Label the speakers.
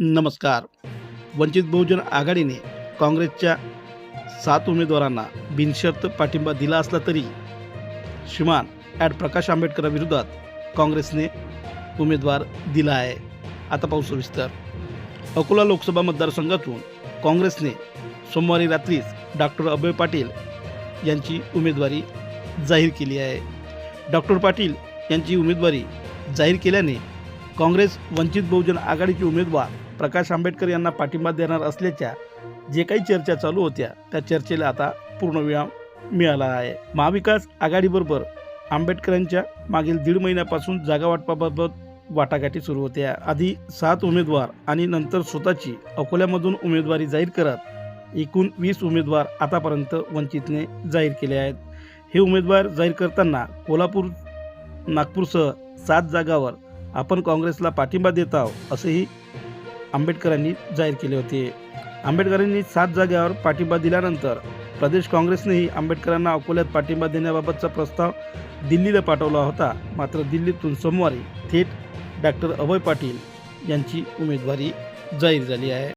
Speaker 1: नमस्कार. वंचित बहुजन आघाडीने काँग्रेसच्या सात उमेदवारांना बिनशर्त पाठिंबा दिला असला तरी श्रीमान ॲड प्रकाश आंबेडकरांविरोधात काँग्रेसने उमेदवार दिला आहे. आता पाहू सविस्तर. अकोला लोकसभा मतदारसंघातून काँग्रेसने सोमवारी रात्रीच डॉक्टर अभय पाटील यांची उमेदवारी जाहीर केली आहे. डॉक्टर पाटील यांची उमेदवारी जाहीर केल्याने काँग्रेस वंचित बहुजन आघाडीचे उमेदवार प्रकाश आंबेडकर यांना पाठिंबा देणार असल्याच्या जे काही चर्चा चालू होत्या त्या चर्चेला आता पूर्णविराम मिळाला आहे. महाविकास आघाडीबरोबर आंबेडकरांच्या मागील दीड महिन्यापासून जागा वाटपाबाबत वाटाघाटी सुरू होत्या. आधी सात उमेदवार आणि नंतर स्वतःची अकोल्यामधून उमेदवारी जाहीर करत एकूण वीस उमेदवार आतापर्यंत वंचितने जाहीर केले आहेत. हे उमेदवार जाहीर करताना कोल्हापूर नागपूरसह सात जागावर आपण काँग्रेसला पाठिंबा देत आहोत असेही आंबेडकरांनी जाहीर केले होते. आंबेडकरांनी सात जागेवर पाठिंबा दिल्यानंतर प्रदेश काँग्रेसनेही आंबेडकरांना अकोल्यात पाठिंबा देण्याबाबतचा प्रस्ताव दिल्लीला पाठवला होता. मात्र दिल्लीतून सोमवारी थेट डॉक्टर अभय पाटील यांची उमेदवारी जाहीर झाली आहे.